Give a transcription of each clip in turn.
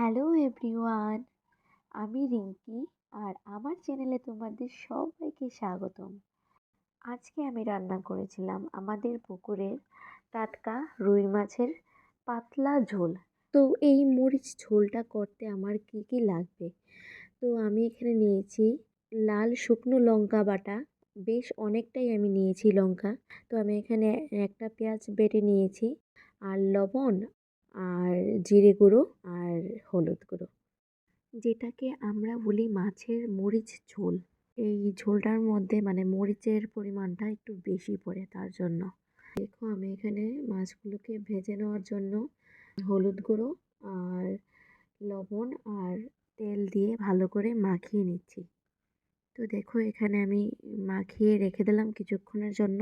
Hello everyone আমি রিঙ্কি আর আমার চ্যানেলে তোমাদের সবাইকে স্বাগতম। আজকে আমি রান্না করেছিলাম আমাদের পুকুরের টাটকা রুই মাছের পাতলা ঝোল। তো এই মরিচ ঝোলটা করতে আমার কি কি লাগবে? তো আমি এখানে নিয়েছি লাল শুকনো লঙ্কা বাটা। বেশ অনেকটাই আমি নিয়েছি লঙ্কা। তো আমি এখানে একটা পেঁয়াজ বেটে নিয়েছি আর লবণ আর জিরে গুঁড়ো আর হলুদ গুঁড়ো। যেটাকে আমরা বলি মাছের মরিচ ঝোল। এই ঝোলটার মধ্যে মানে মরিচের পরিমাণটা একটু বেশি পড়ে তার জন্য। দেখো, আমি এখানে মাছগুলোকে ভেজে নেওয়ার জন্য হলুদ গুঁড়ো আর লবণ আর তেল দিয়ে ভালো করে মাখিয়ে নিচ্ছি। তো দেখো, এখানে আমি মাখিয়ে রেখে দিলাম কিছুক্ষণের জন্য।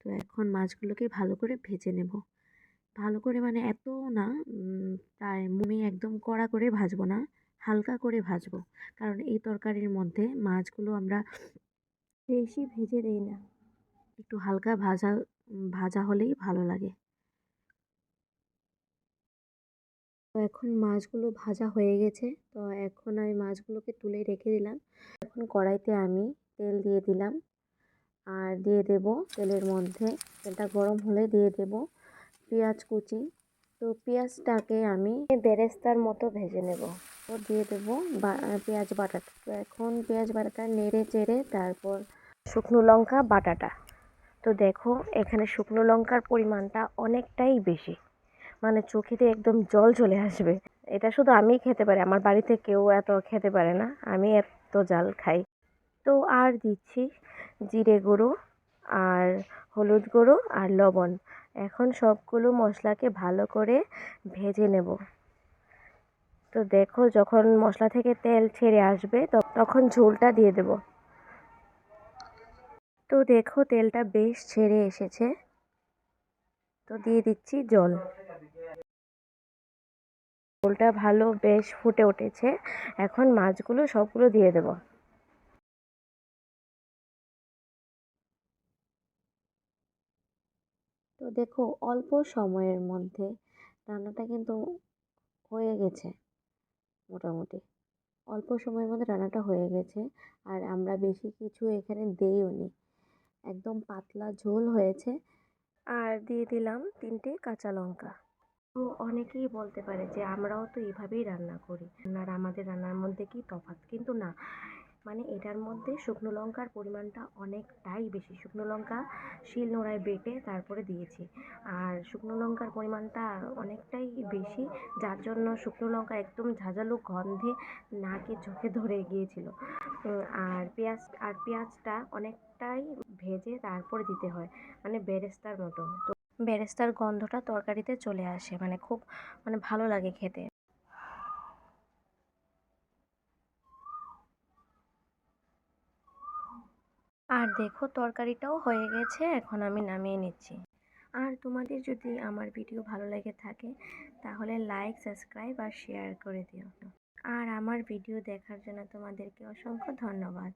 তো এখন মাছগুলোকে ভালো করে ভেজে নেব। ভালো করে মানে এত না প্রায় আমি একদম কড়া করে ভাজবো না, হালকা করে ভাজবো। কারণ এই তরকারির মধ্যে মাছগুলো আমরা বেশি ভেজে দিই না। একটু হালকা ভাজা ভাজা হলেই ভালো লাগে। তো এখন মাছগুলো ভাজা হয়ে গেছে। তো এখন আমি মাছগুলোকে তুলে রেখে দিলাম। এখন কড়াইতে আমি তেল দিয়ে দিলাম। আর দিয়ে দেব তেলের মধ্যে, তেলটা গরম হলে দিয়ে দেব। পেঁয়াজ কুচি। তো পেঁয়াজটাকে আমি বেরেস্তার মতো ভেজে নেব। তো দিয়ে দেবো পেঁয়াজ বাটাটা। তো এখন পেঁয়াজ বাটাটা নেড়ে চেড়ে তারপর শুকনো লঙ্কা বাটাটা। তো দেখো, এখানে শুকনো লঙ্কার পরিমাণটা অনেকটাই বেশি। মানে চোখেতে একদম জল চলে আসবে। এটা শুধু আমিই খেতে পারি, আমার বাড়িতে কেউ এত খেতে পারে না। আমি এত জাল খাই। তো আর দিচ্ছি জিরে গুঁড়ো। আর হলুদ গুঁড়ো আর লবণ। এখন সবগুলো মশলাকে ভালো করে ভেজে নেব। তো দেখো, যখন মশলা থেকে তেল ছেড়ে আসবে তখন ঝোলটা দিয়ে দেব। তো দেখো, তেলটা বেশ ছেড়ে এসেছে। তো দিয়ে দিচ্ছি জল। ঝোলটা ভালো বেশ ফুটে উঠেছে। এখন মাছগুলো সবগুলো দিয়ে দেব। তো দেখো, অল্প সময়ের মধ্যে রান্নাটা কিন্তু হয়ে গেছে, মোটামুটি। অল্প সময়ের মধ্যে রান্নাটা হয়ে গেছে, আর আমরা বেশি কিছু এখানে দেইও নি। একদম পাতলা ঝোল হয়েছে, আর দিয়ে দিলাম তিনটে কাঁচা লঙ্কা। তো অনেকেই বলতে পারে যে, আমরাও তো এভাবেই রান্না করি। আর আমাদের রান্নার মধ্যে কি তফাৎ? কিন্তু না। মানে এটার মধ্যে শুকনো লঙ্কার পরিমাণটা অনেকটাই বেশি। শুকনো লঙ্কা শিল নোড়ায় বেটে তারপরে দিয়েছি। আর শুকনো লঙ্কার পরিমাণটা অনেকটাই বেশি, যার জন্য শুকনো লঙ্কা একদম ঝাঁঝালো গন্ধে নাকে চোখে ধরে গিয়েছিল। আর পেঁয়াজ, আর পেঁয়াজটা অনেকটাই ভেজে তারপরে দিতে হয় মানে বেরেস্তার মতো। তো বেরেস্তার গন্ধটা তরকারিতে চলে আসে মানে খুব মানে ভালো লাগে খেতে। আর দেখো তরকারিটাও হয়ে গেছে, এখন আমি নামিয়ে নিচ্ছি। আর তোমাদের যদি আমার ভিডিও ভালো লেগে থাকে, তাহলে লাইক সাবস্ক্রাইব আর শেয়ার করে দিও। আর আমার ভিডিও দেখার জন্য তোমাদেরকে অসংখ্য ধন্যবাদ।